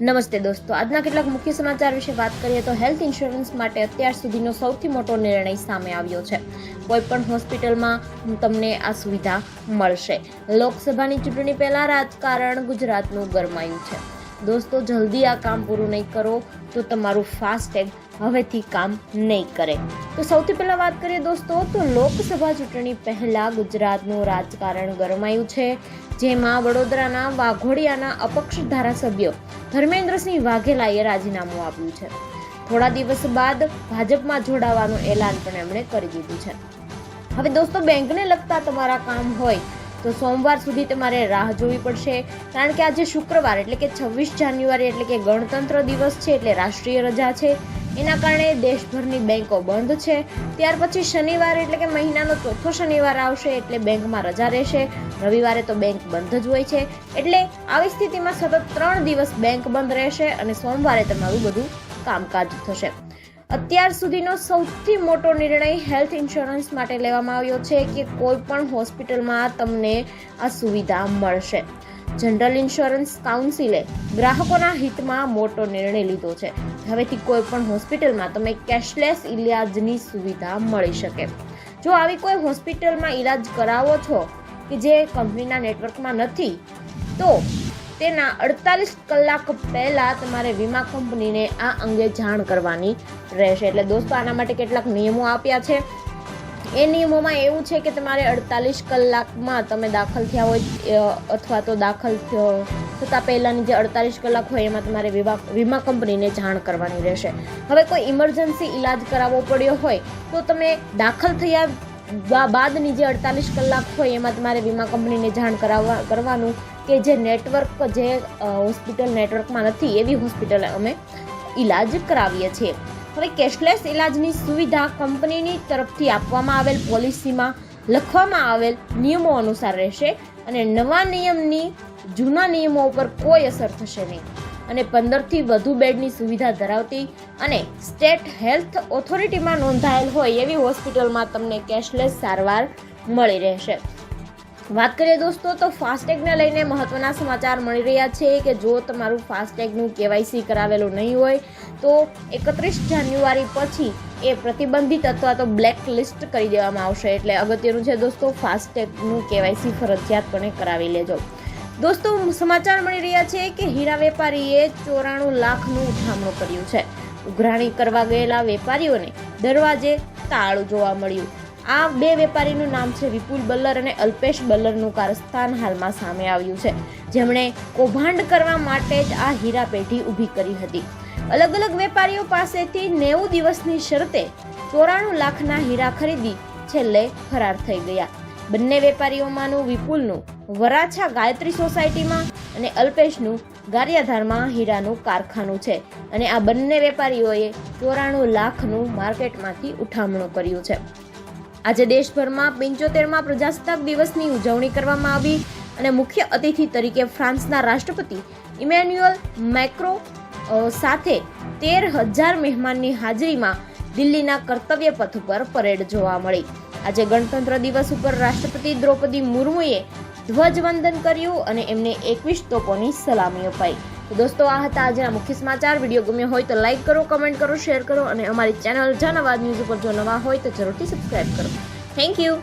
નમસ્તે દોસ્તો. આજના કેટલાક મુખ્ય સમાચાર વિશે વાત કરીએ તો હેલ્થ ઇન્સ્યોરન્સ માટે અત્યાર સુધીનો સૌથી મોટો નિર્ણય સામે આવ્યો છે. કોઈ પણ હોસ્પિટલમાં તમને આ સુવિધા મળશે. લોકસભાની ચૂંટણી પહેલા રાજકારણ ગુજરાતનું ગરમાયું છે. દોસ્તો, જલ્દી આ કામ પૂરું નહીં કરો તો તમારું ફાસ્ટેગ હવેથી કામ નહીં કરે. તો સૌથી પહેલા વાત કરીએ દોસ્તો, તો લોકસભા ચૂંટણી પહેલા ગુજરાતનું રાજકારણ ગરમાયું છે, જેમાં વડોદરાના વાઘોડિયાના અપક્ષ ધારાસભ્ય ધર્મેન્દ્રસિંહ વાઘેલાએ રાજીનામું આપ્યું છે. થોડા દિવસ બાદ ભાજપમાં જોડાવાનું એલાન પણ એમણે કરી દીધું છે. હવે દોસ્તો, બેંકને લગતા તમારા કામ હોય તો સોમવાર સુધી તમારે રાહ જોવી પડશે. કારણ કે આજે શુક્રવાર, એટલે કે છવ્વીસ જાન્યુઆરી, એટલે કે ગણતંત્ર દિવસ છે, એટલે રાષ્ટ્રીય રજા છે. એના કારણે દેશભરની બેંકો બંધ છે. ત્યાર પછી શનિવાર, એટલે કે મહિનાનો ચોથો શનિવાર આવશે, એટલે બેંકમાં રજા રહેશે. રવિવારે તો બેંક બંધ જ હોય છે. એટલે આવી સ્થિતિમાં સતત ત્રણ દિવસ બેંક બંધ રહેશે અને સોમવારે તમારું બધું કામકાજ થશે. અત્યાર સુધીનો સૌથી મોટો નિર્ણય હેલ્થ ઇન્સ્યોરન્સ માટે લેવામાં આવ્યો છે કે કોઈ પણ હોસ્પિટલમાં તમને આ સુવિધા મળશે. જનરલ ઇન્સ્યોરન્સ કાઉન્સિલે ગ્રાહકોના હિતમાં મોટો નિર્ણય લીધો છે. હવેથી કોઈ પણ હોસ્પિટલમાં તમે કેશલેસ ઇલાજની સુવિધા મળી શકે. જો આવી કોઈ હોસ્પિટલમાં ઈલાજ કરાવો છો કે જે કંપનીના નેટવર્કમાં નથી, તો તેના અડતાલીસ કલાક પહેલા તમારે વીમા કંપનીને આ અંગે જાણ કરવાની રહેશે. એટલે દોસ્તો, આના માટે કેટલાક નિયમો આપ્યા છે. એ નિયમોમાં એવું છે કે તમારે અડતાલીસ કલાકમાં તમે દાખલ થયા હોય અથવા તો દાખલ થતાં પહેલાંની જે અડતાલીસ કલાક હોય, એમાં તમારે વીમા વીમા કંપનીને જાણ કરવાની રહેશે. હવે કોઈ ઇમરજન્સી ઈલાજ કરાવવો પડ્યો હોય, તો તમે દાખલ થયા બાદની જે અડતાલીસ કલાક હોય એમાં તમારે વીમા કંપનીને જાણ કરાવવા, કરવાનું કે જે નેટવર્ક, જે હોસ્પિટલ નેટવર્કમાં નથી, એવી હોસ્પિટલ અમે ઈલાજ કરાવીએ છીએ. હવે કેશલેસ ઇલાજની સુવિધા કંપનીની તરફથી આપવામાં આવેલ, પોલિસીમાં લખવામાં આવેલ નિયમો અનુસાર રહેશે અને નવા નિયમની, જૂના નિયમો ઉપર કોઈ અસર થશે નહીં. અને પંદરથી વધુ બેડની સુવિધા ધરાવતી અને સ્ટેટ હેલ્થ ઓથોરિટીમાં નોંધાયેલ હોય એવી હોસ્પિટલમાં તમને કેશલેસ સારવાર મળી રહેશે. વાત કરીએ દોસ્તો, તો ફાસ્ટેગને લઈને મહત્વના સમાચાર મળી રહ્યા છે કે જો તમારું ફાસ્ટેગનું કેવાયસી કરાવેલું નહીં હોય, તો એકત્રીસ જાન્યુઆરી પછી એ પ્રતિબંધિત અથવા તો બ્લેક લિસ્ટ કરી દેવામાં આવશે. એટલે અગત્યનું છે દોસ્તો, ફાસ્ટેગનું કેવાયસી ફરજિયાતપણે કરાવી લેજો. દોસ્તો, સમાચાર મળી રહ્યા છે કે હીરા વેપારીએ ચોરાણું લાખનું ઉઠામણું કર્યું છે. ઉઘરાણી કરવા ગયેલા વેપારીઓને દરવાજે તાળું જોવા મળ્યું. આ બે વેપારીનું નામ છે વિપુલ બલ્લર અને અલ્પેશ બલ્લરનું કારસ્થાન હાલમાં સામે આવ્યું છે. જેમણે કૌભાંડ કરવા માટે જ આ હીરા પેઢી ઊભી કરી હતી. અલગ અલગ વેપારીઓ પાસેથી નેવું દિવસની શરતે ચોરાણું લાખના હીરા ખરીદી છેલ્લે ફરાર થઈ ગયા. બંને વેપારીઓમાંનું વિપુલનું, વરાછા ગાયત્રી સોસાયટીમાં અને અલ્પેશનું ગારિયાધારમાં હીરાનું કારખાનું છે. અને આ બંને વેપારીઓએ ચોરાણું લાખનું માર્કેટમાંથી ઉઠામણું કર્યું છે. આજે દેશભરમાં પંચોતેરમાં પ્રજાસત્તાક દિવસની ઉજવણી કરવામાં આવી અને મુખ્ય અતિથિ તરીકે ફ્રાન્સના રાષ્ટ્રપતિ ઇમેન્યુઅલ મેક્રો સાથે તેર હજાર મહેમાનની હાજરીમાં દિલ્હીના કર્તવ્ય પથ પર પરેડ જોવા મળી. આજે ગણતંત્ર દિવસ ઉપર રાષ્ટ્રપતિ દ્રૌપદી મુર્મુએ ધ્વજવંદન કર્યું અને એમને એકવીસ તોપોની સલામી અપાઈ. તો દોસ્તો, આ હતા આજના મુખ્ય સમાચાર. વીડિયો ગમ્યો હોય તો લાઇક કરો કમેન્ટ કરો શેર કરો અને અમારી ચેનલ જનવાદ ન્યૂઝ ઉપર જો નવા હોય તો જરૂરથી સબસ્ક્રાઈબ કરો. Thank you